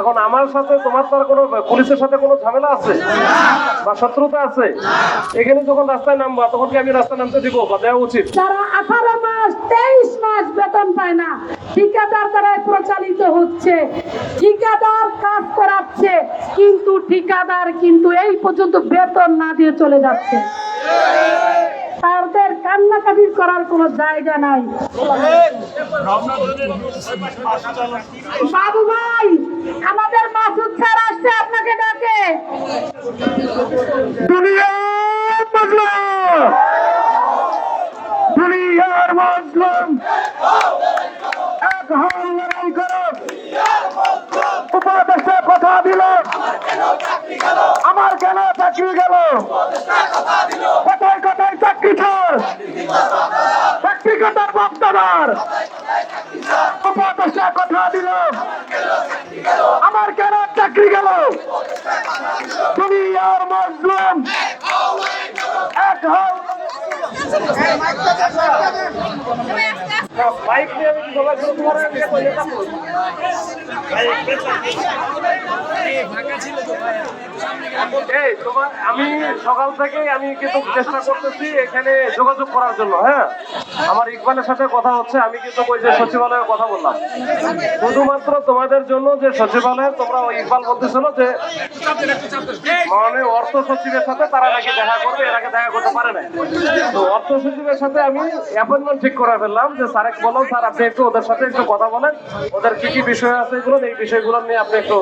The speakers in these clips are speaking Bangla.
এখন আমার সাথে তোমার তার কোনো, পুলিশের সাথে কোনো ঝামেলা আছে? বা শত্রুতা আছে? এখানে যখন রাস্তায় নামবো, তখন কি আমি রাস্তায় নামতে দিব বা দেওয়া উচিত? যারা আঠারো মাস, তেইশ মাস বেতন পায় না, ঠিকাদার দ্বারাই প্রচালিত হচ্ছে। ঠিকাদার কাজ করাচ্ছে, কিন্তু ঠিকাদার কিন্তু এই পর্যন্ত বেতন না দিয়ে চলে যাচ্ছে। তাদের কান্নাকাটি করার কোনো জায়গা নাই। বাবু ভাই আমাদের মাসুদ স্যার আসছে, আপনাকে ডাকে। দুনিয়ার এক লড়াই উপদেশে কথা দিল। আমার কেন চাকরি গেল? কোথায় কোথায় চাকরি ছাড়? চাকরি কথার বক্তাদার। উপদেশে কথা দিল আমার কেন চাকরি গেল। দুনিয়ার মজলুম এক হও। আমি সকাল থেকে আমি কিন্তু চেষ্টা করতেছি এখানে যোগাযোগ করার জন্য হ্যাঁ? আমার ইকবালের সাথে কথা হচ্ছে, আমি কিন্তু ওই যে সচিবালয়ের কথা বললাম। শুধুমাত্র তোমাদের জন্য যে সচিবালয়ে তোমরা ওই ইকবাল বলতেছিল যে মানে অর্থ সচিবের সাথে তারা নাকি দেখা করবে, এর আগে দেখা করতে পারে না তো অর্থ সচিবের সাথে আমি অ্যাপয়েন্টমেন্ট ঠিক করে ফেললাম যে, স্যার বলো স্যার, আপনি একটু ওদের সাথে একটু কথা বলেন। ওদের কি কি বিষয় আছে এগুলো, এই বিষয়গুলো নিয়ে আপনি একটু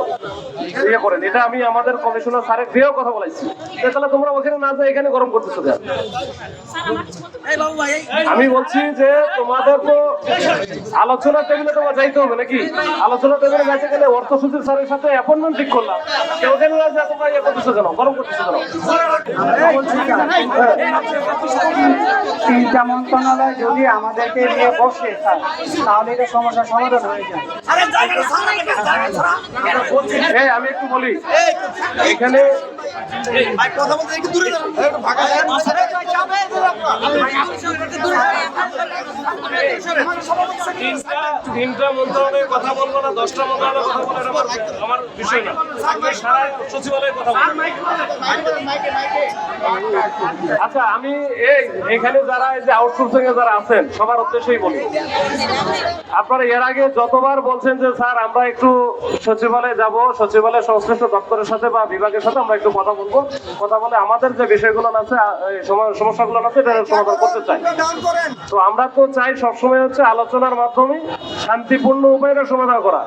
ইয়ে করেন। এটা আমি আমাদের কমিশনার স্যারের দিয়েও কথা বলেছি। তাহলে তোমরা ওখানে না যাই এখানে গরম করতেছো আমি বলছি যে, তোমাদের তো আলোচনা টেবিলে তোমার যাইতে হবে নাকি? আলোচনা টেবিলে যাইতে গেলে অর্থ সচিব স্যারের সাথে অ্যাপয়েন্টমেন্ট ঠিক করলাম। ওখানে না যায় তোমরা ইয়ে করতেছো কেন? গরম করতেছো কেন? তিনটা যদি আমাদেরকে নিয়ে বসে স্যার, তাহলে এটা সমস্যার সমাধান হয়ে যায়। আমি একটু বলি। এখানে তিনটা তিনটা মন্ত্রণালয়ের কথা বলব না, দশটা মন্ত্রণালয়ের কথা বলে আমার বিষয় না। আচ্ছা আমি এই এখানে যারা, এই যে আউটসোর্সিং এ যারা আছেন, সবার উদ্দেশ্যেই বলি। আপনারা এর আগে যতবার বলছেন যে, স্যার, আমরা একটু সচিবালয়ে যাব সচিবালয় সংশ্লিষ্ট দপ্তরের সাথে বা বিভাগের সাথে আমরা একটু কথা বলব। কথা বলে আমাদের যে বিষয়গুলো আছে সমস্যাগুলো আছে এটা সমাধান করতে চাই। তো আমরা তো চাই সবসময় হচ্ছে আলোচনার মাধ্যমে শান্তিপূর্ণ উপায়ে সমাধান করা।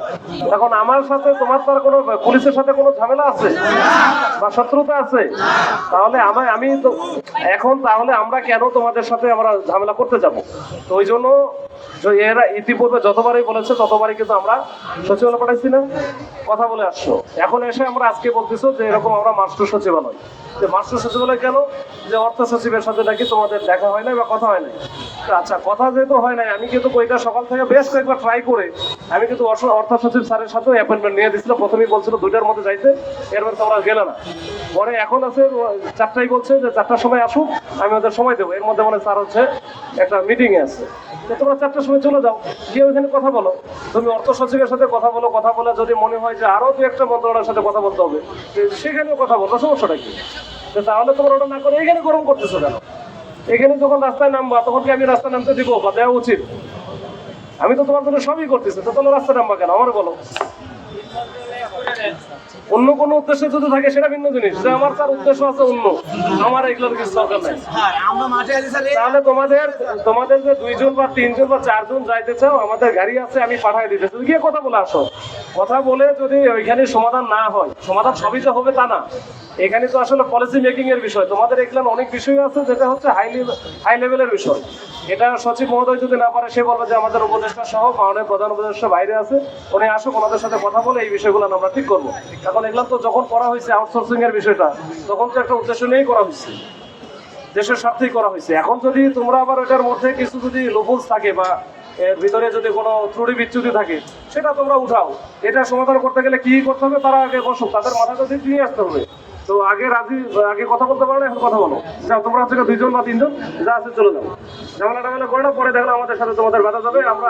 এখন আমার সাথে তোমার তার কোনো পুলিশের সাথে কোনো ঝামেলা আছে? বা শত্রুতা আছে? তাহলে আমার আমি তো এখন তাহলে আমরা কেন তোমাদের সাথে আমরা ঝামেলা করতে যাব? তো ওই জন্য এরা ইতিপূর্বে যতবারই বলেছে, ততবারই কিন্তু আমরা সচিবালয় পাঠাইছি না। কথা বলে আসছো। এখন এসে আমরা আজকে বলতেছো যে এরকম আমরা মাস্টার সচিবালয়। যে মাস্টার সচিবালয় কেন? যে অর্থ সচিবের সাথে নাকি তোমাদের দেখা হয় না বা কথা হয় না আচ্ছা কথা যেহেতু হয় নাই, আমি কিন্তু ওইটা সকাল থেকে বেশ কয়েকবার ট্রাই করে, আমি কিন্তু অর্থ- সচিব স্যারের সাথেও অ্যাপয়েন্টমেন্ট নিয়ে দিচ্ছিলাম প্রথমেই বলছিল দুইটার মধ্যে যাইতে এর মধ্যে তোমরা গেলে না। পরে এখন আছে চারটাই বলছে যে চারটার সময় আসুক, আমি ওদের সময় দেবো। এর মধ্যে মানে স্যার হচ্ছে একটা মিটিং এ আছে। তো তোমরা চারটার সময় চলে যাও, গিয়ে ওইখানে কথা বলো। তুমি অর্থ সচিবের সাথে কথা বলো, কথা বলে যদি মনে হয় যে আরও দু একটা মন্ত্রণালয়ের সাথে কথা বলতে হবে, সেখানেও কথা বলব সমস্যাটা কি? তাহলে তোমরা ওটা না করে এখানে গরম করতেছো কেন? এখানে যখন রাস্তায় নামবা তখন কি আমি রাস্তায় নামতে দিব বা দেওয়া উচিত? আমি তো তোমার জন্য সবই করতেছি তো তাহলে রাস্তায় নামবা কেন? আমার বলো। অন্য কোনো উদ্দেশ্য যদি থাকে সেটা ভিন্ন জিনিস। যে আমার তার উদ্দেশ্য আছে অন্য আমার এগুলোর কিছু দরকার নাই। তাহলে তোমাদের তোমাদের যে দুইজন বা তিনজন বা চারজন যাইতে চাও আমাদের গাড়ি আছে আমি পাঠাই দিতেছি। গিয়ে কথা বলে আসো। কথা বলে যদি ওইখানে সমাধান না হয়, সমাধান সবই তো হবে তা না। এখানে তো আসলে পলিসি মেকিং এর বিষয়। তোমাদের এখানে অনেক বিষয় আছে, যেটা হচ্ছে হাই হাই লেভেলের বিষয়। এটা সচিব মহোদয় যদি না পারে, সে বলবে যে আমাদের উপদেষ্টা সহ মাননীয় প্রধান উপদেষ্টা বাইরে আছে, উনি আসুক, ওনাদের সাথে কথা বলে এই বিষয়গুলো আমরা ঠিক করব। এখন এগুলো তো যখন করা হয়েছে আউটসোর্সিং এর বিষয়টা, তখন তো একটা উদ্দেশ্য নিয়েই করা হয়েছে। দেশের স্বার্থেই করা হয়েছে। এখন যদি তোমরা আবার এটার মধ্যে কিছু যদি লোপলস থাকে বা এর ভিতরে যদি কোনো ত্রুটি বিচ্যুতি থাকে, সেটা তোমরা উঠাও। এটা সমাধান করতে গেলে কি করতে হবে? তারা আগে বসুক, তাদের মাথাটা দিয়ে নিয়ে আসতে হবে। তো আগে রাজি, আগে কথা বলতে পারো না, এখন কথা বলো। যাও, তোমরা হচ্ছে দুইজন বা তিনজন, যা আছে চলে যাব ঝামেলা টামেলা করে না পরে দেখলে আমাদের সাথে তোমাদের বাধা যাবে, আমরা